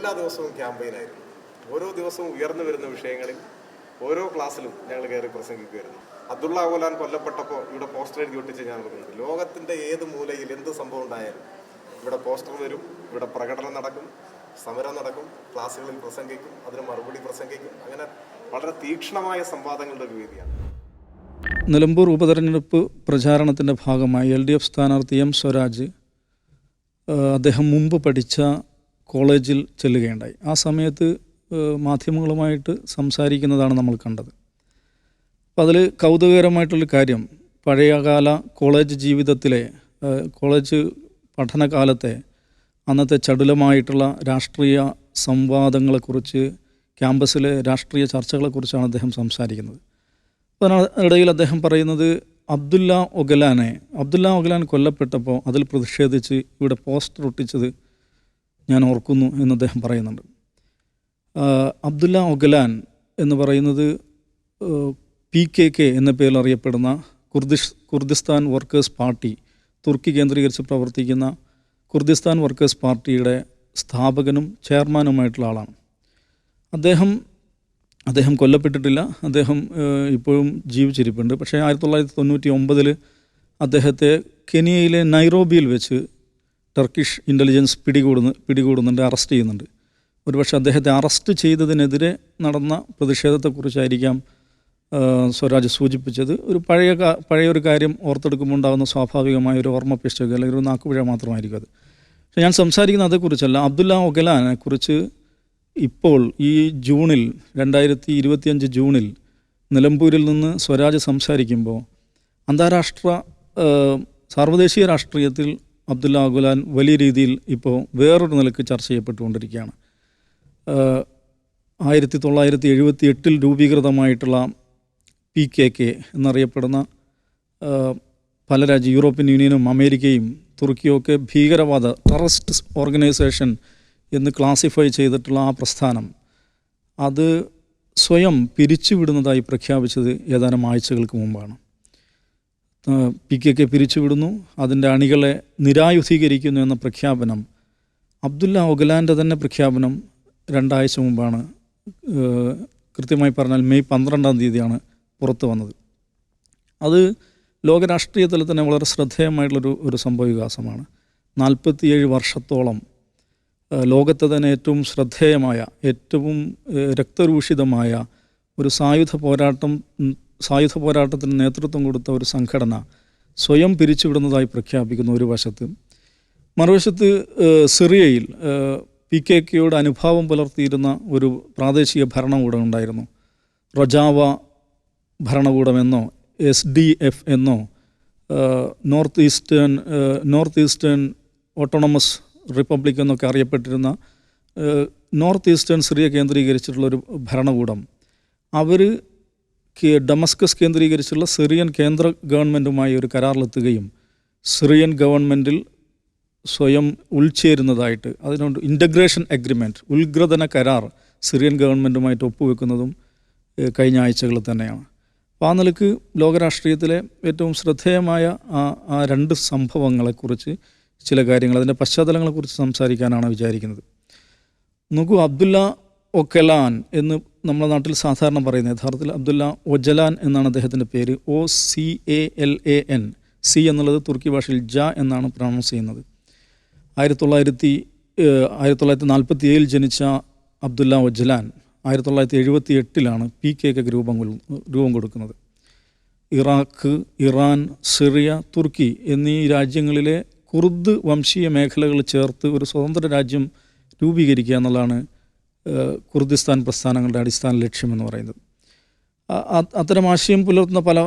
എല്ലാ ദിവസവും ക്യാമ്പയിനായിരുന്നു. ഓരോ ദിവസവും ഉയർന്നു വരുന്ന വിഷയങ്ങളിൽ ഓരോ ക്ലാസ്സിലും ഞങ്ങൾ കയറി പ്രസംഗിക്കുമായിരുന്നു. അബ്ദുള്ള അബുലാൻ കൊല്ലപ്പെട്ടപ്പോൾ ഇവിടെ പോസ്റ്റർ എഴുതി ഒട്ടിച്ച് ഞാൻ പറയുന്നത് ലോകത്തിന്റെ ഏത് മൂലയിൽ എന്ത് സംഭവം ഉണ്ടായാലും ഇവിടെ പോസ്റ്റർ വരും ഇവിടെ പ്രകടനം നടക്കും സമരം നടക്കും ക്ലാസ്സുകളിൽ പ്രസംഗിക്കും അതിന് മറുപടി പ്രസംഗിക്കും. അങ്ങനെ വളരെ തീക്ഷണമായ സംവാദങ്ങളുടെ ഒരു വേദിയാണ്. നിലമ്പൂർ ഉപതെരഞ്ഞെടുപ്പ് പ്രചാരണത്തിന്റെ ഭാഗമായി എൽ ഡി എഫ് സ്ഥാനാർത്ഥി എം സ്വരാജ് അദ്ദേഹം മുമ്പ് പഠിച്ച കോളേജിൽ ചെല്ലുകയുണ്ടായി. ആ സമയത്ത് മാധ്യമങ്ങളുമായിട്ട് സംസാരിക്കുന്നതാണ് നമ്മൾ കണ്ടത്. അപ്പോൾ അതിൽ കൗതുകകരമായിട്ടുള്ള കാര്യം പഴയകാല കോളേജ് ജീവിതത്തിലെ കോളേജ് പഠനകാലത്തെ അന്നത്തെ ചടുലമായിട്ടുള്ള രാഷ്ട്രീയ സംവാദങ്ങളെക്കുറിച്ച് ക്യാമ്പസിലെ രാഷ്ട്രീയ ചർച്ചകളെക്കുറിച്ചാണ് അദ്ദേഹം സംസാരിക്കുന്നത്. അതിനിടയിൽ അദ്ദേഹം പറയുന്നത് അബ്ദുല്ല ഒഗലാനെ അബ്ദുല്ല ഒഗലാൻ കൊല്ലപ്പെട്ടപ്പോൾ അതിൽ പ്രതിഷേധിച്ച് ഇവിടെ പോസ്റ്റർ ഒട്ടിച്ചത് ഞാൻ ഓർക്കുന്നു എന്ന് അദ്ദേഹം പറയുന്നുണ്ട്. അബ്ദുല്ല ഒഗലാൻ എന്ന് പറയുന്നത് പി കെ കെ എന്ന പേരിൽ അറിയപ്പെടുന്ന കുർദിഷ് കുർദിസ്ഥാൻ വർക്കേഴ്സ് പാർട്ടി തുർക്കി കേന്ദ്രീകരിച്ച് പ്രവർത്തിക്കുന്ന കുർദിസ്ഥാൻ വർക്കേഴ്സ് പാർട്ടിയുടെ സ്ഥാപകനും ചെയർമാനുമായിട്ടുള്ള ആളാണ്. അദ്ദേഹം അദ്ദേഹം കൊല്ലപ്പെട്ടിട്ടില്ല. അദ്ദേഹം ഇപ്പോഴും ജീവിച്ചിരിപ്പുണ്ട്. പക്ഷേ ആയിരത്തി തൊള്ളായിരത്തി തൊണ്ണൂറ്റി ഒമ്പതിൽ അദ്ദേഹത്തെ കെനിയയിലെ നൈറോബിയിൽ വെച്ച് ടർക്കിഷ് ഇന്റലിജൻസ് പിടികൂടുന്നു പിടികൂടുന്നുണ്ട് അറസ്റ്റ് ചെയ്യുന്നുണ്ട്. ഒരുപക്ഷെ അദ്ദേഹത്തെ അറസ്റ്റ് ചെയ്തതിനെതിരെ നടന്ന പ്രതിഷേധത്തെക്കുറിച്ചായിരിക്കാം സ്വരാജ് സൂചിപ്പിച്ചത്. ഒരു പഴയ പഴയ ഒരു കാര്യം ഓർത്തെടുക്കുമ്പോൾ ഉണ്ടാകുന്ന സ്വാഭാവികമായ ഒരു ഓർമ്മ പിശക് അല്ലെങ്കിൽ ഒരു നാക്കുപിഴ മാത്രമായിരിക്കും അത്. പക്ഷേ ഞാൻ സംസാരിക്കുന്ന അതേക്കുറിച്ചല്ല. അബ്ദുല്ല ഒഗലാനെ കുറിച്ച് ഇപ്പോൾ ഈ ജൂണിൽ രണ്ടായിരത്തി ഇരുപത്തിയഞ്ച് ജൂണിൽ നിലമ്പൂരിൽ നിന്ന് സ്വരാജ് സംസാരിക്കുമ്പോൾ അന്താരാഷ്ട്ര സാർവദേശീയ രാഷ്ട്രീയത്തിൽ അബ്ദുല്ല അഗുലാൻ വലിയ രീതിയിൽ ഇപ്പോൾ വേറൊരു നിലയ്ക്ക് ചർച്ച ചെയ്യപ്പെട്ടുകൊണ്ടിരിക്കുകയാണ്. ആയിരത്തി തൊള്ളായിരത്തി എഴുപത്തി എട്ടിൽ രൂപീകൃതമായിട്ടുള്ള പി കെ കെ എന്നറിയപ്പെടുന്ന പല രാജ്യ യൂറോപ്യൻ യൂണിയനും അമേരിക്കയും തുർക്കിയും ഒക്കെ ഭീകരവാദ ടെററിസ്റ്റ് ഓർഗനൈസേഷൻ എന്ന് ക്ലാസിഫൈ ചെയ്തിട്ടുള്ള ആ പ്രസ്ഥാനം അത് സ്വയം പിരിച്ചുവിടുന്നതായി പ്രഖ്യാപിച്ചത് ഏതാനും ആഴ്ചകൾക്ക് മുമ്പാണ്. പി കെ കെ പിരിച്ചുവിടുന്നു. അതിന്റെ അണികളെ നിരായുധീകരിക്കുന്നു എന്ന പ്രഖ്യാപനം. അബ്ദുല്ല ഒഗലാന്റെ തന്നെ പ്രഖ്യാപനം രണ്ടാഴ്ച മുമ്പാണ്. കൃത്യമായി പറഞ്ഞാൽ മെയ് പന്ത്രണ്ടാം തീയതിയാണ് പുറത്തു വന്നത്. അത് ലോക തന്നെ വളരെ ശ്രദ്ധേയമായിട്ടുള്ളൊരു ഒരു സംഭവ വികാസമാണ്. നാൽപ്പത്തിയേഴ് വർഷത്തോളം ലോകത്തെ തന്നെ ഏറ്റവും ശ്രദ്ധേയമായ ഏറ്റവും രക്തരൂഷിതമായ ഒരു സായുധ പോരാട്ടം സായുധ പോരാട്ടത്തിന് നേതൃത്വം കൊടുത്ത ഒരു സംഘടന സ്വയം പിരിച്ചുവിടുന്നതായി പ്രഖ്യാപിക്കുന്ന ഒരു വശത്ത് മറുവശത്ത് സിറിയയിൽ പി കെ കെയോട് അനുഭാവം പുലർത്തിയിരുന്ന ഒരു പ്രാദേശിക ഭരണകൂടം ഉണ്ടായിരുന്നു. റജാവ ഭരണകൂടമെന്നോ എസ് ഡി എഫ് എന്നോ north eastern north eastern autonomous republic എന്നൊക്കെ അറിയപ്പെട്ടിരുന്ന നോർത്ത് ഈസ്റ്റേൺ സിറിയ കേന്ദ്രീകരിച്ചിട്ടുള്ള ഒരു ഭരണകൂടം. അവർ ഡമസ്കസ് കേന്ദ്രീകരിച്ചുള്ള സിറിയൻ കേന്ദ്ര ഗവൺമെന്റുമായി ഒരു കരാറിലെത്തുകയും സിറിയൻ ഗവൺമെന്റിൽ സ്വയം ഉൾച്ചേരുന്നതായിട്ട് അതിനോട് ഇന്റഗ്രേഷൻ അഗ്രിമെന്റ് ഉത്ഗ്രഥന കരാർ സിറിയൻ ഗവൺമെന്റുമായിട്ട് ഒപ്പുവെക്കുന്നതും കഴിഞ്ഞ ആഴ്ചകളിൽ തന്നെയാണ്. അപ്പോൾ ആ നിലയ്ക്ക് ലോകരാഷ്ട്രീയത്തിലെ ഏറ്റവും ശ്രദ്ധേയമായ ആ ആ രണ്ട് സംഭവങ്ങളെക്കുറിച്ച് ചില കാര്യങ്ങൾ അതിന്റെ പശ്ചാത്തലങ്ങളെക്കുറിച്ച് സംസാരിക്കാനാണ് വിചാരിക്കുന്നത്. നോക്കൂ അബ്ദുല്ല ഒക്കലാൻ എന്ന് നമ്മുടെ നാട്ടിൽ സാധാരണ പറയുന്നത് യഥാർത്ഥത്തിൽ അബ്ദുല്ല ഒജലാൻ എന്നാണ് അദ്ദേഹത്തിന്റെ പേര്. O C A L A N. C എന്നുള്ളത് തുർക്കി ഭാഷയിൽ ജ എന്നാണ് പ്രൊണൗൺസ് ചെയ്യുന്നത്. ആയിരത്തി തൊള്ളായിരത്തി ആയിരത്തി തൊള്ളായിരത്തി നാൽപ്പത്തി ഏഴിൽ ജനിച്ച അബ്ദുല്ല ഒജലാൻ ആയിരത്തി തൊള്ളായിരത്തി എഴുപത്തി എട്ടിലാണ് പി കെ കെ രൂപം രൂപം കൊടുക്കുന്നത്. ഇറാഖ് ഇറാൻ സിറിയ തുർക്കി എന്നീ രാജ്യങ്ങളിലെ കുർദ് വംശീയ മേഖലകൾ ചേർത്ത് ഒരു സ്വതന്ത്ര രാജ്യം രൂപീകരിക്കുക എന്നുള്ളതാണ് കുർദിസ്ഥാൻ പ്രസ്ഥാനങ്ങളുടെ അടിസ്ഥാന ലക്ഷ്യമെന്ന് പറയുന്നത്. അത്തരം ആശയം പുലർത്തുന്ന പല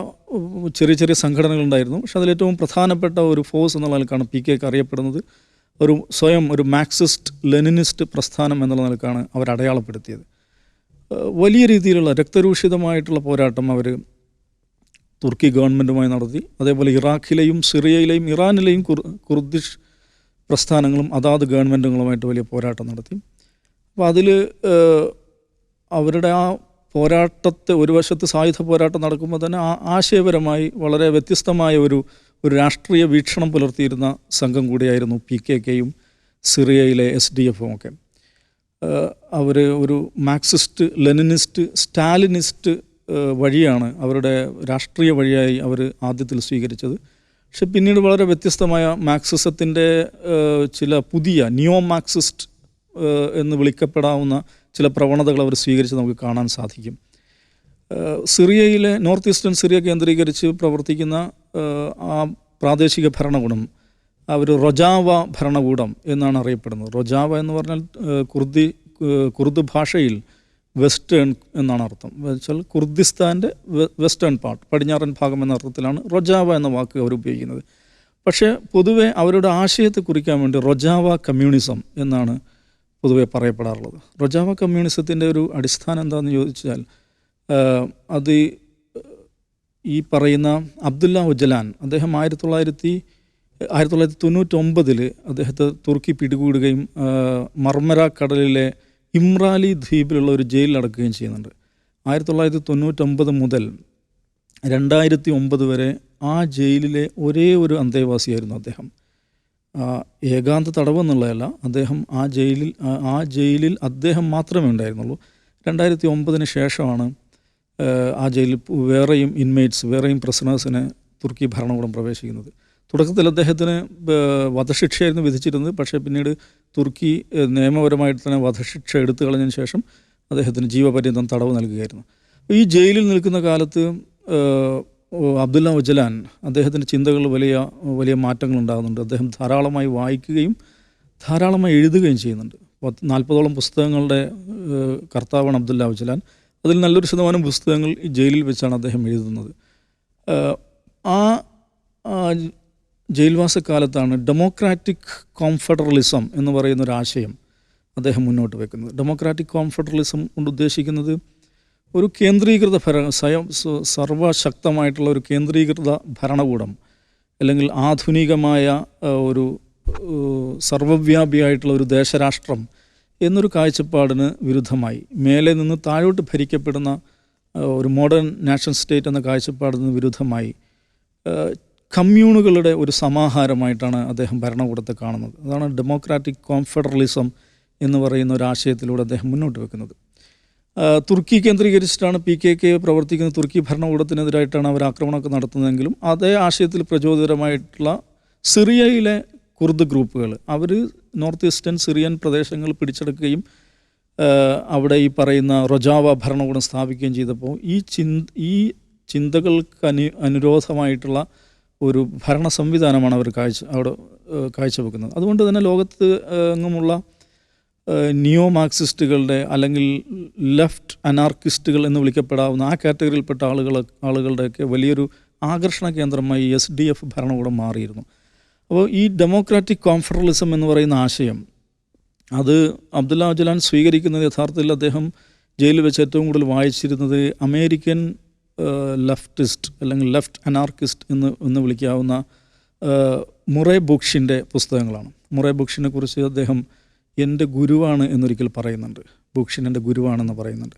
ചെറിയ ചെറിയ സംഘടനകളുണ്ടായിരുന്നു. പക്ഷെ അതിലേറ്റവും പ്രധാനപ്പെട്ട ഒരു ഫോഴ്സ് എന്നുള്ള നിലക്കാണ് പി കെക്ക് അറിയപ്പെടുന്നത്. ഒരു സ്വയം ഒരു മാക്സിസ്റ്റ് ലെനിനിസ്റ്റ് പ്രസ്ഥാനം എന്നുള്ള നിലക്കാണ് അവർ അടയാളപ്പെടുത്തിയത്. വലിയ രീതിയിലുള്ള രക്തരൂഷിതമായിട്ടുള്ള പോരാട്ടം അവർ തുർക്കി ഗവൺമെന്റുമായി നടത്തി. അതേപോലെ ഇറാഖിലെയും സിറിയയിലെയും ഇറാനിലെയും കുർ കുർദിഷ് പ്രസ്ഥാനങ്ങളും അതാത് ഗവൺമെന്റുകളുമായിട്ട് വലിയ പോരാട്ടം നടത്തി. അപ്പോൾ അതിൽ അവരുടെ ആ പോരാട്ടത്തെ ഒരു വശത്ത് സായുധ പോരാട്ടം നടക്കുമ്പോൾ തന്നെ ആ ആശയപരമായി വളരെ വ്യത്യസ്തമായ ഒരു ഒരു രാഷ്ട്രീയ വീക്ഷണം പുലർത്തിയിരുന്ന സംഘം കൂടിയായിരുന്നു പി കെ കെയും സിറിയയിലെ എസ് ഡി എഫും ഒക്കെ. അവർ ഒരു മാർക്സിസ്റ്റ് ലെനിനിസ്റ്റ് സ്റ്റാലിനിസ്റ്റ് വഴിയാണ് അവരുടെ രാഷ്ട്രീയ വഴിയായി അവർ ആദ്യത്തിൽ സ്വീകരിച്ചത്. പക്ഷെ പിന്നീട് വളരെ വ്യത്യസ്തമായ മാർക്സിസത്തിന്റെ ചില പുതിയ നിയോ മാർക്സിസ്റ്റ് എന്ന് വിളിക്കപ്പെടാവുന്ന ചില പ്രവണതകൾ അവർ സ്വീകരിച്ച് നമുക്ക് കാണാൻ സാധിക്കും. സിറിയയിലെ നോർത്ത് ഈസ്റ്റേൺ സിറിയ കേന്ദ്രീകരിച്ച് പ്രവർത്തിക്കുന്ന ആ പ്രാദേശിക ഭരണകൂടം അവർ റൊജാവ ഭരണകൂടം എന്നാണ് അറിയപ്പെടുന്നത്. റൊജാവ എന്ന് പറഞ്ഞാൽ കുർദി കുർദ് ഭാഷയിൽ വെസ്റ്റേൺ എന്നാണ് അർത്ഥം. വെച്ചാൽ കുർദിസ്ഥാന്റെ വെസ്റ്റേൺ പാർട്ട് പടിഞ്ഞാറൻ ഭാഗം എന്ന അർത്ഥത്തിലാണ് റൊജാവ എന്ന വാക്ക് അവർ ഉപയോഗിക്കുന്നത്. പക്ഷേ പൊതുവെ അവരുടെ ആശയത്തെ കുറിക്കാൻ വേണ്ടി റൊജാവ കമ്മ്യൂണിസം എന്നാണ് പൊതുവെ പറയപ്പെടാറുള്ളത്. റൊജാമ കമ്മ്യൂണിസത്തിന്റെ ഒരു അടിസ്ഥാനം എന്താണെന്ന് ചോദിച്ചാൽ അത് ഈ പറയുന്ന അബ്ദുല്ല ഉജലാൻ അദ്ദേഹം ആയിരത്തി തൊള്ളായിരത്തി ആയിരത്തി തൊള്ളായിരത്തി തൊണ്ണൂറ്റൊമ്പതിൽ അദ്ദേഹത്തെ തുർക്കി പിടികൂടുകയും മർമര കടലിലെ ഇമ്രാലി ദ്വീപിലുള്ള ഒരു ജയിലിൽ അടക്കുകയും ചെയ്യുന്നുണ്ട്. ആയിരത്തി തൊള്ളായിരത്തി തൊണ്ണൂറ്റൊമ്പത് മുതൽ രണ്ടായിരത്തി ഒമ്പത് വരെ ആ ജയിലിലെ ഒരേ ഒരു അന്തേവാസിയായിരുന്നു അദ്ദേഹം. ഏകാന്ത തടവ് എന്നുള്ളതല്ല അദ്ദേഹം ആ ജയിലിൽ ആ- ജയിലിൽ അദ്ദേഹം മാത്രമേ ഉണ്ടായിരുന്നുള്ളൂ. രണ്ടായിരത്തി ഒമ്പതിന് ശേഷമാണ് ആ ജയിലിൽ വേറെയും ഇൻമേറ്റ്സ് വേറെയും പ്രസനേഴ്സിനെ തുർക്കി ഭരണകൂടം പ്രവേശിക്കുന്നത്. തുടക്കത്തിൽ അദ്ദേഹത്തിന് വധശിക്ഷയായിരുന്നു വിധിച്ചിരുന്നത്. പക്ഷേ പിന്നീട് തുർക്കി നിയമപരമായിട്ട് തന്നെ വധശിക്ഷ എടുത്തു കളഞ്ഞതിന് ശേഷം അദ്ദേഹത്തിന് ജീവപര്യന്തം തടവ് നൽകുകയായിരുന്നു. ഈ ജയിലിൽ നിൽക്കുന്ന കാലത്ത് അബ്ദുല്ല ഉജലാൻ അദ്ദേഹത്തിന്റെ ചിന്തകളിൽ വലിയ വലിയ മാറ്റങ്ങൾ ഉണ്ടാകുന്നുണ്ട്. അദ്ദേഹം ധാരാളമായി വായിക്കുകയും ധാരാളമായി എഴുതുകയും ചെയ്യുന്നുണ്ട്. നാൽപ്പതോളം പുസ്തകങ്ങളുടെ കർത്താവാണ് അബ്ദുല്ല ഉജലാൻ അതിൽ നല്ലൊരു ശതമാനം പുസ്തകങ്ങൾ ഈ ജയിലിൽ വെച്ചാണ് അദ്ദേഹം എഴുതുന്നത്. ആ ജയിൽവാസ കാലത്താണ് ഡെമോക്രാറ്റിക് കോംഫെഡറലിസം എന്ന് പറയുന്ന ഒരു ആശയം അദ്ദേഹം മുന്നോട്ട് വെക്കുന്നത്. ഡെമോക്രാറ്റിക് കോംഫെഡറലിസം കൊണ്ട് ഉദ്ദേശിക്കുന്നത് ഒരു കേന്ദ്രീകൃത ഭര സ്വയം സർവശക്തമായിട്ടുള്ള ഒരു കേന്ദ്രീകൃത ഭരണകൂടം അല്ലെങ്കിൽ ആധുനികമായ ഒരു സർവവ്യാപിയായിട്ടുള്ള ഒരു ദേശരാഷ്ട്രം എന്നൊരു കാഴ്ചപ്പാടിന് വിരുദ്ധമായി. മേലെ നിന്ന് താഴോട്ട് ഭരിക്കപ്പെടുന്ന ഒരു മോഡേൺ നാഷൻ സ്റ്റേറ്റ് എന്ന കാഴ്ചപ്പാടിന് വിരുദ്ധമായി. കമ്മ്യൂണുകളുടെ ഒരു സമാഹാരമായിട്ടാണ് അദ്ദേഹം ഭരണകൂടത്തെ കാണുന്നത്. അതാണ് ഡെമോക്രാറ്റിക് കോൺഫെഡറലിസം എന്ന് പറയുന്ന ഒരു ആശയത്തിലൂടെ അദ്ദേഹം മുന്നോട്ട് വെക്കുന്നത്. തുർക്കി കേന്ദ്രീകരിച്ചിട്ടാണ് പി കെ കെ പ്രവർത്തിക്കുന്ന തുർക്കി ഭരണകൂടത്തിനെതിരായിട്ടാണ് അവർ ആക്രമണമൊക്കെ നടത്തുന്നതെങ്കിലും അതേ ആശയത്തിൽ പ്രചോദിതമായിട്ടുള്ള സിറിയയിലെ കുർദ് ഗ്രൂപ്പുകൾ. അവർ നോർത്ത് ഈസ്റ്റേൺ സിറിയൻ പ്രദേശങ്ങൾ പിടിച്ചെടുക്കുകയും അവിടെ ഈ പറയുന്ന റൊജാവ ഭരണകൂടം സ്ഥാപിക്കുകയും ചെയ്തപ്പോൾ ഈ ചിന്ത ഈ ചിന്തകൾക്ക് അനു അനുരോധമായിട്ടുള്ള ഒരു ഭരണ സംവിധാനമാണ് അവർ കാഴ്ച അവിടെ കാഴ്ചവെക്കുന്നത്. അതുകൊണ്ട് തന്നെ ലോകത്ത് എങ്ങുമുള്ള നിയോ മാർക്സിസ്റ്റുകളുടെ അല്ലെങ്കിൽ ലെഫ്റ്റ് അനാർക്കിസ്റ്റുകൾ എന്ന് വിളിക്കപ്പെടാവുന്ന ആ കാറ്റഗറിയിൽപ്പെട്ട ആളുകൾ ആളുകളുടെയൊക്കെ വലിയൊരു ആകർഷണ കേന്ദ്രമായി എസ് ഡി എഫ് ഭരണകൂടം മാറിയിരുന്നു. അപ്പോൾ ഈ ഡെമോക്രാറ്റിക് കോൺഫെഡറലിസം എന്ന് പറയുന്ന ആശയം അത് അബ്ദുല്ല അജലാൻ സ്വീകരിക്കുന്നത് യഥാർത്ഥത്തിൽ അദ്ദേഹം ജയിലിൽ വെച്ച് ഏറ്റവും കൂടുതൽ വായിച്ചിരുന്നത് അമേരിക്കൻ ലെഫ്റ്റിസ്റ്റ് അല്ലെങ്കിൽ ലെഫ്റ്റ് അനാർക്കിസ്റ്റ് എന്ന് എന്ന് വിളിക്കാവുന്ന മുറേ ബുക്ഷിന്റെ പുസ്തകങ്ങളാണ്. മുറേ ബുക്ഷിനെ കുറിച്ച് അദ്ദേഹം എന്റെ ഗുരുവാണ് എന്നൊരിക്കൽ പറയുന്നുണ്ട്. ബുക്ഷിൻ എന്റെ ഗുരുവാണെന്ന് പറയുന്നുണ്ട്.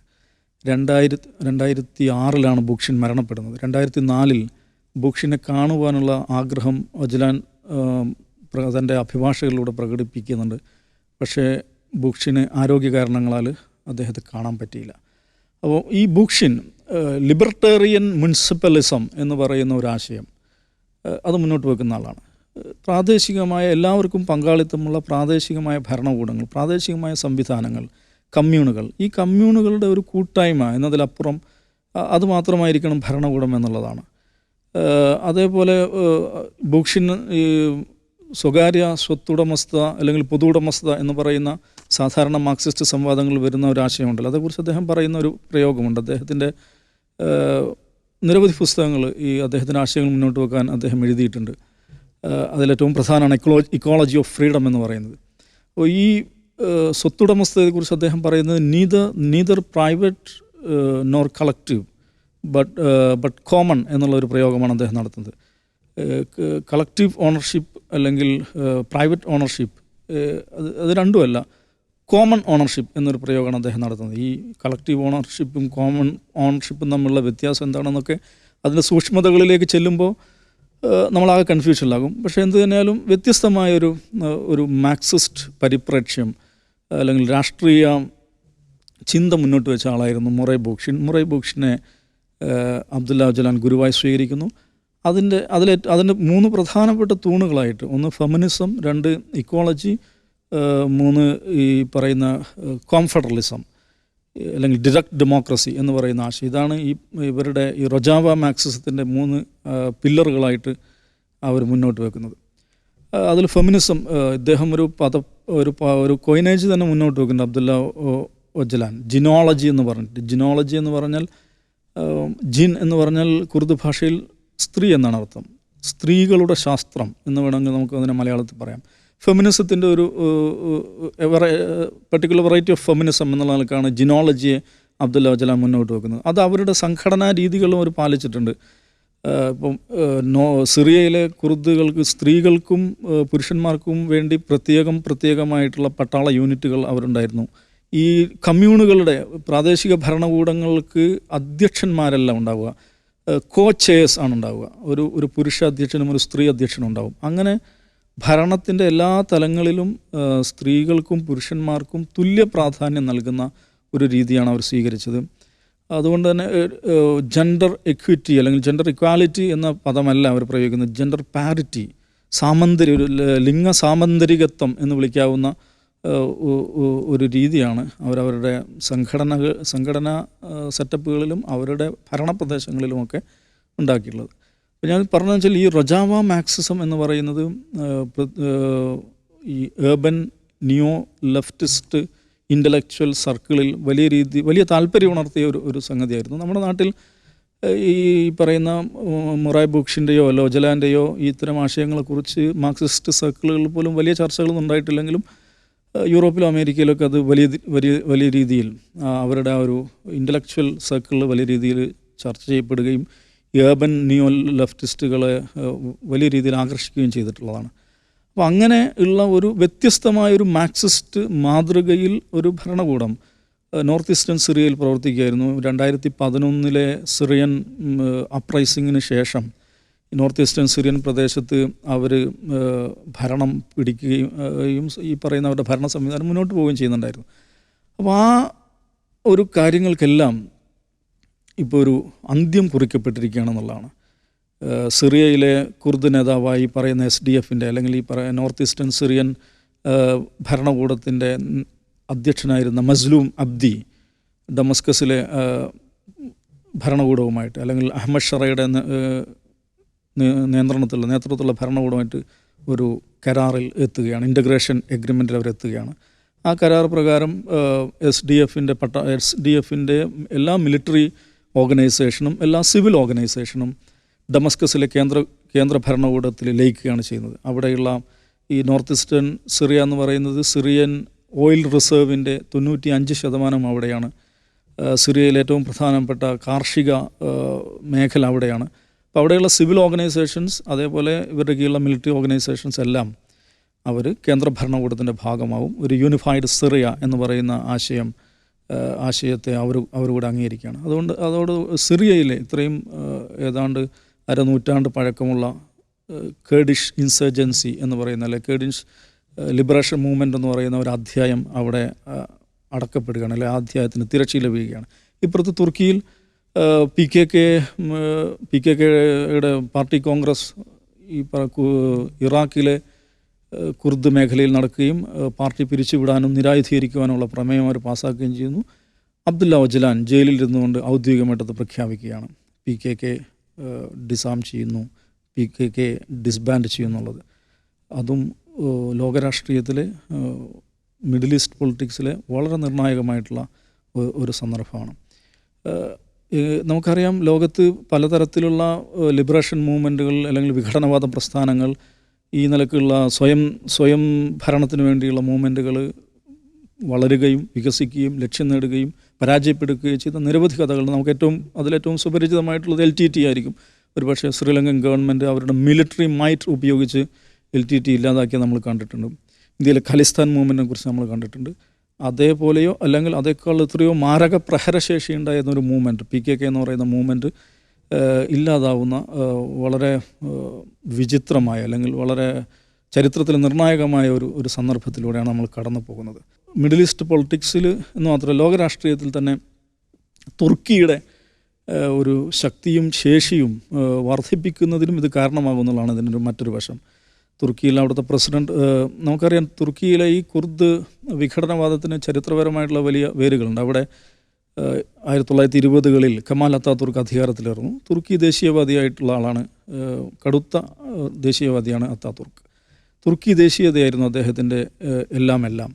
രണ്ടായിരത്തി രണ്ടായിരത്തി ആറിലാണ് ബുക്ഷിൻ മരണപ്പെടുന്നത്. രണ്ടായിരത്തി നാലിൽ ബുക്ഷിനെ കാണുവാനുള്ള ആഗ്രഹം അജ്ലാൻ തന്റെ അഭിഭാഷകളിലൂടെ പ്രകടിപ്പിക്കുന്നുണ്ട്. പക്ഷേ ബുക്ഷിന് ആരോഗ്യ കാരണങ്ങളാൽ അദ്ദേഹത്തെ കാണാൻ പറ്റിയില്ല. അപ്പോൾ ഈ ബുക്ഷിൻ ലിബർട്ടേറിയൻ മുനിസിപ്പലിസം എന്ന് പറയുന്ന ഒരു ആശയം അത് മുന്നോട്ട് വെക്കുന്ന ആളാണ്. പ്രാദേശികമായ എല്ലാവർക്കും പങ്കാളിത്തമുള്ള പ്രാദേശികമായ ഭരണകൂടങ്ങൾ പ്രാദേശികമായ സംവിധാനങ്ങൾ കമ്മ്യൂണുകൾ. ഈ കമ്മ്യൂണുകളുടെ ഒരു കൂട്ടായ്മ എന്നതിലപ്പുറം അതുമാത്രമായിരിക്കണം അത് മാത്രമായിരിക്കണം ഭരണകൂടം എന്നുള്ളതാണ്. അതേപോലെ ഈ സ്വകാര്യ സ്വത്തുടമസ്ഥത അല്ലെങ്കിൽ പൊതു ഉടമസ്ഥത എന്ന് പറയുന്ന സാധാരണ മാർക്സിസ്റ്റ് സംവാദങ്ങളിൽ വരുന്ന ഒരു ആശയമുണ്ടല്ലോ. അതേക്കുറിച്ച് അദ്ദേഹം പറയുന്ന ഒരു പ്രയോഗമുണ്ട്. അദ്ദേഹത്തിന്റെ നിരവധി പുസ്തകങ്ങൾ ഈ അദ്ദേഹത്തിന്റെ ആശയങ്ങൾ മുന്നോട്ട് വെക്കാൻ അദ്ദേഹം എഴുതിയിട്ടുണ്ട്. അതിലേറ്റവും പ്രധാനമാണ് ഇക്കോളോ ഇക്കോളജി ഓഫ് ഫ്രീഡം എന്ന് പറയുന്നത്. അപ്പോൾ ഈ സ്വത്തുടമസ്ഥതയെക്കുറിച്ച് അദ്ദേഹം പറയുന്നത് neither neither private nor collective but but common എന്നുള്ള ഒരു പ്രയോഗമാണ് അദ്ദേഹം നടത്തുന്നത്. കളക്റ്റീവ് ഓണർഷിപ്പ് അല്ലെങ്കിൽ പ്രൈവറ്റ് ഓണർഷിപ്പ് അത് അത് രണ്ടുമല്ല കോമൺ ഓണർഷിപ്പ് എന്നൊരു പ്രയോഗമാണ് അദ്ദേഹം നടത്തുന്നത്. ഈ കളക്റ്റീവ് ഓണർഷിപ്പും കോമൺ ഓണർഷിപ്പും തമ്മിലുള്ള വ്യത്യാസം എന്താണെന്നൊക്കെ അതിന്റെ സൂക്ഷ്മതകളിലേക്ക് ചെല്ലുമ്പോൾ നമ്മളാകെ കൺഫ്യൂഷനിലാകും. പക്ഷേ എന്തു തന്നെയാലും വ്യത്യസ്തമായൊരു ഒരു മാക്സിസ്റ്റ് പരിപ്രേക്ഷ്യം അല്ലെങ്കിൽ രാഷ്ട്രീയ ചിന്ത മുന്നോട്ട് വെച്ച ആളായിരുന്നു മുറൈ ബോക്ഷിൻ. മുറൈ ബോക്ഷിനെ അബ്ദുല്ല ജലാൻ ഗുരുവായി സ്വീകരിക്കുന്നു. അതിന്റെ അതിലെ അതിന്റെ മൂന്ന് പ്രധാനപ്പെട്ട തൂണുകളായിട്ട് ഒന്ന് ഫെമിനിസം രണ്ട് ഇക്കോളജി മൂന്ന് ഈ പറയുന്ന കോംഫെഡറലിസം. അല്ലെങ്കിൽ ഡിറക്റ്റ് ഡെമോക്രസി എന്ന് പറയുന്ന ആശയം. ഇതാണ് ഈ ഇവരുടെ ഈ റൊജാവ മാക്സിസത്തിന്റെ മൂന്ന് പില്ലറുകളായിട്ട് അവർ മുന്നോട്ട് വെക്കുന്നത്. അതിൽ ഫെമിനിസം ഇദ്ദേഹം ഒരു പദ ഒരു ഒരു കൊയിനേജ് തന്നെ മുന്നോട്ട് വെക്കുന്നുണ്ട് അബ്ദുല്ല ഒജലാൻ ജിനോളജി എന്ന് പറഞ്ഞിട്ട്. ജിനോളജി എന്ന് പറഞ്ഞാൽ ജിൻ എന്ന് പറഞ്ഞാൽ കുർദ് ഭാഷയിൽ സ്ത്രീ എന്നാണ് അർത്ഥം. സ്ത്രീകളുടെ ശാസ്ത്രം എന്ന് വേണമെങ്കിൽ നമുക്ക് അതിനെ മലയാളത്തിൽ പറയാം. ഫെമിനിസത്തിന്റെ ഒരു പെർട്ടിക്കുലർ വെറൈറ്റി ഓഫ് ഫെമിനിസം എന്നുള്ള നിലക്കാണ് ജിനോളജിയെ അബ്ദുല്ല അജല മുന്നോട്ട് വെക്കുന്നത്. അത് അവരുടെ സംഘടനാ രീതികളും അവർ പാലിച്ചിട്ടുണ്ട്. ഇപ്പം നോ സിറിയയിലെ കുർദുകൾക്ക് സ്ത്രീകൾക്കും പുരുഷന്മാർക്കും വേണ്ടി പ്രത്യേകം പ്രത്യേകമായിട്ടുള്ള പട്ടാള യൂണിറ്റുകൾ അവരുണ്ടായിരുന്നു. ഈ കമ്മ്യൂണുകളുടെ പ്രാദേശിക ഭരണകൂടങ്ങൾക്ക് അധ്യക്ഷന്മാരല്ല ഉണ്ടാവുക. കോ ചെയേഴ്സ് ആണ് ഉണ്ടാവുക. ഒരു ഒരു പുരുഷ അധ്യക്ഷനും ഒരു സ്ത്രീ അധ്യക്ഷനും ഉണ്ടാവും. അങ്ങനെ ഭരണത്തിന്റെ എല്ലാ തലങ്ങളിലും സ്ത്രീകൾക്കും പുരുഷന്മാർക്കും തുല്യ പ്രാധാന്യം നൽകുന്ന ഒരു രീതിയാണ് അവർ സ്വീകരിച്ചത്. അതുകൊണ്ട് തന്നെ ജെൻഡർ എക്വിറ്റി അല്ലെങ്കിൽ ജെൻഡർ ഇക്വാലിറ്റി എന്ന പദമല്ല അവർ പ്രയോഗിക്കുന്നത്. ജെൻഡർ പാരിറ്റി സാമന്തരി ഒരു ലിംഗ സാമന്തരികത്വം എന്ന് വിളിക്കാവുന്ന ഒരു രീതിയാണ് അവരവരുടെ സംഘടനാ ഏഹ്, സെറ്റപ്പുകളിലും അവരുടെ ഭരണപ്രദേശങ്ങളിലുമൊക്കെ ഉണ്ടാക്കിയിട്ടുള്ളത്. അപ്പോൾ ഞാൻ പറഞ്ഞു വെച്ചാൽ ഈ റൊജാവ മാക്സിസം എന്ന് പറയുന്നത് ഈ ഏർബൻ നിയോ ലെഫ്റ്റിസ്റ്റ് ഇന്റലക്ച്വൽ സർക്കിളിൽ വലിയ രീതി വലിയ താല്പര്യം ഉണർത്തിയ ഒരു ഒരു സംഗതിയായിരുന്നു. നമ്മുടെ നാട്ടിൽ ഈ പറയുന്ന മുറായ് ബുക്ഷിന്റെയോ ലോജലാന്റെയോ ഇത്തരം ആശയങ്ങളെക്കുറിച്ച് മാർക്സിസ്റ്റ് സർക്കിളുകളിൽ പോലും വലിയ ചർച്ചകളൊന്നും ഉണ്ടായിട്ടില്ലെങ്കിലും യൂറോപ്പിലും അമേരിക്കയിലൊക്കെ അത് വലിയ വലിയ വലിയ രീതിയിൽ അവരുടെ ആ ഒരു ഇന്റലക്ച്വൽ സർക്കിളിൽ വലിയ രീതിയിൽ ചർച്ച ചെയ്യപ്പെടുകയും ഏർബൻ നിയോ ലെഫ്റ്റിസ്റ്റുകളെ വലിയ രീതിയിൽ ആകർഷിക്കുകയും ചെയ്തിട്ടുള്ളതാണ്. അപ്പോൾ അങ്ങനെ ഉള്ള ഒരു വ്യത്യസ്തമായ ഒരു മാക്സിസ്റ്റ് മാതൃകയിൽ ഒരു ഭരണകൂടം നോർത്ത് ഈസ്റ്റേൺ സിറിയയിൽ പ്രവർത്തിക്കുകയായിരുന്നു. രണ്ടായിരത്തി പതിനൊന്നിലെ സിറിയൻ അപ്രൈസിങ്ങിന് ശേഷം നോർത്ത് ഈസ്റ്റേൺ സിറിയൻ പ്രദേശത്ത് അവർ ഭരണം പിടിക്കുകയും ഈ പറയുന്ന അവരുടെ ഭരണ സംവിധാനം മുന്നോട്ട് പോവുകയും ചെയ്യുന്നുണ്ടായിരുന്നു. അപ്പോൾ ആ ഒരു കാര്യങ്ങൾക്കെല്ലാം ഇപ്പോൾ ഒരു അന്ത്യം കുറിക്കപ്പെട്ടിരിക്കുകയാണെന്നുള്ളതാണ്. സിറിയയിലെ കുർദ് നേതാവായി പറയുന്ന എസ് ഡി എഫിന്റെ അല്ലെങ്കിൽ ഈ പറയുന്ന നോർത്ത് ഈസ്റ്റേൺ സിറിയൻ ഭരണകൂടത്തിന്റെ അധ്യക്ഷനായിരുന്ന മസ്ലൂം അബ്ദി ഡമസ്കസിലെ ഭരണകൂടവുമായിട്ട് അല്ലെങ്കിൽ അഹമ്മദ് ഷറയുടെ നിയന്ത്രണത്തിലുള്ള നേതൃത്വത്തിലുള്ള ഭരണകൂടമായിട്ട് ഒരു കരാറിൽ എത്തുകയാണ്. ഇന്റഗ്രേഷൻ എഗ്രിമെന്റിൽ അവരെത്തുകയാണ്. ആ കരാർ പ്രകാരം എസ് ഡി എഫിന്റെ പട്ട എസ് ഡി എഫിന്റെ എല്ലാ മിലിറ്ററി ഓർഗനൈസേഷനും എല്ലാ സിവിൽ ഓർഗനൈസേഷനും ഡമസ്കസിലെ കേന്ദ്ര കേന്ദ്ര ഭരണകൂടത്തിൽ ലയിക്കുകയാണ് ചെയ്യുന്നത്. അവിടെയുള്ള ഈ നോർത്ത് ഈസ്റ്റേൺ സിറിയ എന്ന് പറയുന്നത് സിറിയൻ ഓയിൽ റിസർവിന്റെ തൊണ്ണൂറ്റി അഞ്ച് ശതമാനം അവിടെയാണ്. സിറിയയിലെ ഏറ്റവും പ്രധാനപ്പെട്ട കാർഷിക മേഖല അവിടെയാണ്. അപ്പോൾ അവിടെയുള്ള സിവിൽ ഓർഗനൈസേഷൻസ് അതേപോലെ ഇവരുടെ കീഴിലുള്ള മിലിറ്ററി ഓർഗനൈസേഷൻസ് എല്ലാം അവർ കേന്ദ്ര ഭരണകൂടത്തിന്റെ ഭാഗമാവും. ഒരു യൂണിഫൈഡ് സിറിയ എന്ന് പറയുന്ന ആശയം ആശയത്തെ അവർ അവർ കൂടെ അംഗീകരിക്കുകയാണ്. അതുകൊണ്ട് അതോട് സിറിയയിലെ ഇത്രയും ഏതാണ്ട് അരനൂറ്റാണ്ട് പഴക്കമുള്ള കേഡിഷ് ഇൻസർജൻസി എന്ന് പറയുന്ന അല്ലെ കേഡിഷ് ലിബറേഷൻ മൂവ്മെന്റ് എന്ന് പറയുന്ന ഒരു അധ്യായം അവിടെ അടക്കപ്പെടുകയാണ് അല്ലെ അധ്യായത്തിന് തിരച്ചിൽ വീഴുകയാണ്. ഇപ്പുറത്ത് തുർക്കിയിൽ P K K P K കെയുടെ പാർട്ടി കോൺഗ്രസ് ഈ ഇറാഖിലെ കുർദ് മേഖലയിൽ നടക്കുകയും പാർട്ടി പിരിച്ചുവിടാനും നിരായുധീകരിക്കുവാനുള്ള പ്രമേയം അവർ പാസ്സാക്കുകയും ചെയ്യുന്നു. അബ്ദുല്ല ഒജലാൻ ജയിലിൽ ഇരുന്നുകൊണ്ട് ഔദ്യോഗികമായിട്ടത് പ്രഖ്യാപിക്കുകയാണ്. പി കെ കെ ഡിസാം ചെയ്യുന്നു പി കെ കെ ഡിസ്ബാൻഡ് ചെയ്യുന്നുള്ളത്. അതും ലോകരാഷ്ട്രീയത്തിലെ മിഡിൽ ഈസ്റ്റ് പൊളിറ്റിക്സിലെ വളരെ നിർണായകമായിട്ടുള്ള ഒരു സന്ദർഭമാണ്. നമുക്കറിയാം ലോകത്ത് പലതരത്തിലുള്ള ലിബറേഷൻ മൂവ്മെന്റുകൾ അല്ലെങ്കിൽ വിഘടനവാദ പ്രസ്ഥാനങ്ങൾ ഈ നിലക്കുള്ള സ്വയം സ്വയം ഭരണത്തിന് വേണ്ടിയുള്ള മൂവ്മെന്റുകൾ വളരുകയും വികസിക്കുകയും ലക്ഷ്യം നേടുകയും പരാജയപ്പെടുകയും ചെയ്ത നിരവധി കഥകൾ നമുക്ക് ഏറ്റവും അതിലേറ്റവും സുപരിചിതമായിട്ടുള്ളത് എൽ ടി ടി ആയിരിക്കും. ഒരുപക്ഷെ ശ്രീലങ്കൻ ഗവൺമെന്റ് അവരുടെ മിലിറ്ററി മൈറ്റ് ഉപയോഗിച്ച് എൽ ടി ടി ഇല്ലാതാക്കിയ നമ്മൾ കണ്ടിട്ടുണ്ട്. ഇന്ത്യയിലെ ഖലിസ്ഥാൻ മൂവ്മെന്റിനെ കുറിച്ച് നമ്മൾ കണ്ടിട്ടുണ്ട്. അതേപോലെയോ അല്ലെങ്കിൽ അതേക്കാൾ എത്രയോ മാരക പ്രഹരശേഷി ഉണ്ടായിരുന്ന ഒരു മൂവ്മെന്റ് പി കെ കെ എന്ന് പറയുന്ന മൂവ്മെന്റ് ഇല്ലാതാവുന്ന വളരെ വിചിത്രമായ അല്ലെങ്കിൽ വളരെ ചരിത്രത്തിൽ നിർണായകമായ ഒരു ഒരു സന്ദർഭത്തിലൂടെയാണ് നമ്മൾ കടന്നു പോകുന്നത്. മിഡിൽ ഈസ്റ്റ് പൊളിറ്റിക്സിൽ എന്ന് മാത്രമല്ല ലോകരാഷ്ട്രീയത്തിൽ തന്നെ തുർക്കിയുടെ ഒരു ശക്തിയും ശേഷിയും വർദ്ധിപ്പിക്കുന്നതിനും ഇത് കാരണമാകുന്നതാണ് ഇതിനൊരു മറ്റൊരു വശം. തുർക്കിയിൽ അവിടുത്തെ പ്രസിഡന്റ് നമുക്കറിയാം തുർക്കിയിലെ ഈ കുർദ് വിഘടനവാദത്തിന് ചരിത്രപരമായിട്ടുള്ള വലിയ വേരുകളുണ്ട്. അവിടെ ആയിരത്തി തൊള്ളായിരത്തി ഇരുപതുകളിൽ കമാൽ അത്താതുർക്ക് അധികാരത്തിലേറുന്നു. തുർക്കി ദേശീയവാദിയായിട്ടുള്ള ആളാണ് കടുത്ത ദേശീയവാദിയാണ് ദേശീയവാദിയാണ് അത്താതുർക്ക് തുർക്കി ദേശീയതയായിരുന്നു അദ്ദേഹത്തിന്റെ എല്ലാം എല്ലാം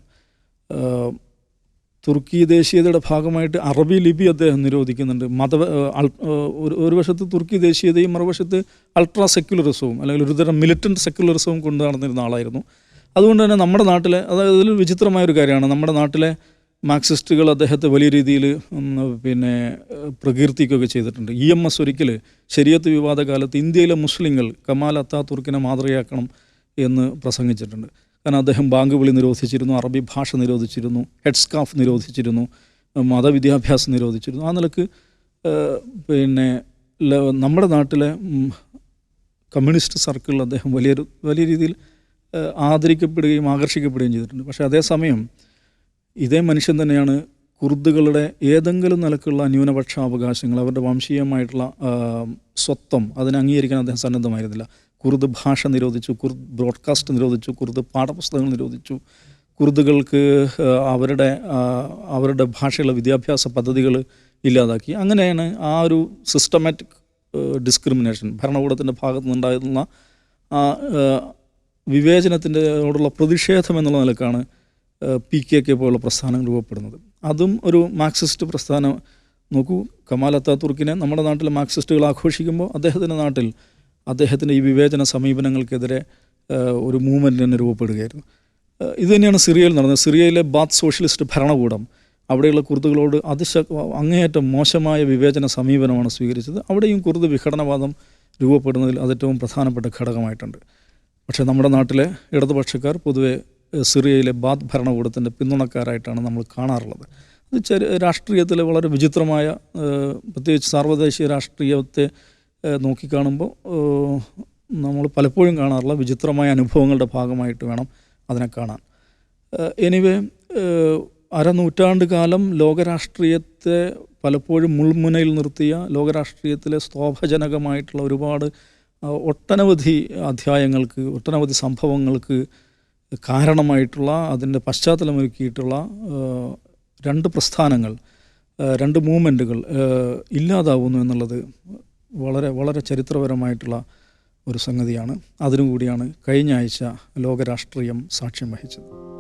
തുർക്കി ദേശീയതയുടെ ഭാഗമായിട്ട് അറബി ലിപി അദ്ദേഹം നിരോധിക്കുന്നുണ്ട്. മത ഒരു വശത്ത് തുർക്കി ദേശീയതയും മറുവശത്ത് അൾട്രാ സെക്യുലറിസവും അല്ലെങ്കിൽ ഒരുതരം മിലിറ്റന്റ് സെക്യുലറിസവും കൊണ്ട് നടന്നിരുന്ന ആളായിരുന്നു. അതുകൊണ്ട് തന്നെ നമ്മുടെ നാട്ടിലെ അതായത് ഇതിൽ വിചിത്രമായ ഒരു കാര്യമാണ്. നമ്മുടെ നാട്ടിലെ മാർക്സിസ്റ്റുകൾ അദ്ദേഹത്തെ വലിയ രീതിയിൽ പിന്നെ പ്രകീർത്തിക്കുകയൊക്കെ ചെയ്തിട്ടുണ്ട്. ഇ എം എസ് ഒരിക്കൽ ശരിയത്ത് വിവാദ കാലത്ത് ഇന്ത്യയിലെ മുസ്ലിങ്ങൾ കമാൽ അത്താതുർക്കിനെ മാതൃകയാക്കണം എന്ന് പ്രസംഗിച്ചിട്ടുണ്ട്. കാരണം അദ്ദേഹം ബാങ്ക് വിളി നിരോധിച്ചിരുന്നു അറബി ഭാഷ നിരോധിച്ചിരുന്നു ഹെഡ്സ്കാഫ് നിരോധിച്ചിരുന്നു മതവിദ്യാഭ്യാസം നിരോധിച്ചിരുന്നു. ആ നിലയ്ക്ക് പിന്നെ നമ്മുടെ നാട്ടിലെ കമ്മ്യൂണിസ്റ്റ് സർക്കിളിൽ അദ്ദേഹം വലിയൊരു വലിയ രീതിയിൽ ആദരിക്കപ്പെടുകയും ആകർഷിക്കപ്പെടുകയും ചെയ്തിട്ടുണ്ട്. പക്ഷേ അതേസമയം ഇതേ മനുഷ്യൻ തന്നെയാണ് കുർദുകളുടെ ഏതെങ്കിലും നിലക്കുള്ള ന്യൂനപക്ഷ അവകാശങ്ങൾ അവരുടെ വംശീയമായിട്ടുള്ള സ്വത്വം അതിനെ അംഗീകരിക്കാൻ അദ്ദേഹം സന്നദ്ധമായിരുന്നില്ല. കുർദ് ഭാഷ നിരോധിച്ചു കുർദ് ബ്രോഡ്കാസ്റ്റ് നിരോധിച്ചു കുർദ് പാഠപുസ്തകങ്ങൾ നിരോധിച്ചു. കുർദുകൾക്ക് അവരുടെ അവരുടെ ഭാഷയുള്ള വിദ്യാഭ്യാസ പദ്ധതികൾ ഇല്ലാതാക്കി. അങ്ങനെയാണ് ആ ഒരു സിസ്റ്റമാറ്റിക് ഡിസ്ക്രിമിനേഷൻ ഭരണകൂടത്തിന്റെ ഭാഗത്തു നിന്നുണ്ടായിരുന്ന ആ വിവേചനത്തിന്റെ പ്രതിഷേധം എന്നുള്ള നിലക്കാണ് പി കെ കെ പോലുള്ള പ്രസ്ഥാനങ്ങൾ രൂപപ്പെടുന്നത്. അതും ഒരു മാർക്സിസ്റ്റ് പ്രസ്ഥാനം. നോക്കൂ കമാൽ അത്താത്തുർക്കിനെ നമ്മുടെ നാട്ടിൽ മാർക്സിസ്റ്റുകൾ ആഘോഷിക്കുമ്പോൾ അദ്ദേഹത്തിന്റെ നാട്ടിൽ അദ്ദേഹത്തിന്റെ ഈ വിവേചന സമീപനങ്ങൾക്കെതിരെ ഒരു മൂവ്മെന്റ് തന്നെ രൂപപ്പെടുകയായിരുന്നു. ഇത് തന്നെയാണ് സിറിയയിൽ നടന്നത്. സിറിയയിലെ ബാത്ത് സോഷ്യലിസ്റ്റ് ഭരണകൂടം അവിടെയുള്ള കുർദുകളോട് അതിശ അങ്ങേയറ്റം മോശമായ വിവേചന സമീപനമാണ് സ്വീകരിച്ചത്. അവിടെയും കുർദ് വിഘടനവാദം രൂപപ്പെടുന്നതിൽ അത് ഏറ്റവും പ്രധാനപ്പെട്ട ഘടകമായിട്ടുണ്ട്. പക്ഷേ നമ്മുടെ നാട്ടിലെ ഇടതുപക്ഷക്കാർ പൊതുവെ സിറിയയിലെ ബാദ് ഭരണകൂടത്തിന്റെ പിന്തുണക്കാരായിട്ടാണ് നമ്മൾ കാണാറുള്ളത്. അത് ചെറിയ രാഷ്ട്രീയത്തിലെ വളരെ വിചിത്രമായ പ്രത്യേകിച്ച് സാർവദേശീയ രാഷ്ട്രീയത്തെ നോക്കിക്കാണുമ്പോൾ നമ്മൾ പലപ്പോഴും കാണാറുള്ള വിചിത്രമായ അനുഭവങ്ങളുടെ ഭാഗമായിട്ട് വേണം അതിനെ കാണാൻ. എനിവേ അരനൂറ്റാണ്ട് കാലം ലോകരാഷ്ട്രീയത്തെ പലപ്പോഴും മുൾമുനയിൽ നിർത്തിയ ലോകരാഷ്ട്രീയത്തിലെ സ്തോഭജനകമായിട്ടുള്ള ഒരുപാട് ഒട്ടനവധി അധ്യായങ്ങൾക്ക് ഒട്ടനവധി സംഭവങ്ങൾക്ക് കാരണമായിട്ടുള്ള അതിന്റെ പശ്ചാത്തലമൊരുക്കിയിട്ടുള്ള രണ്ട് പ്രസ്ഥാനങ്ങൾ രണ്ട് മൂവ്മെന്റുകൾ ഇല്ലാതാവുന്നു എന്നുള്ളത് വളരെ വളരെ ചരിത്രപരമായിട്ടുള്ള ഒരു സംഗതിയാണ്. അതിനു കൂടിയാണ് കഴിഞ്ഞ ആഴ്ച ലോകരാഷ്ട്രീയം സാക്ഷ്യം വഹിച്ചത്.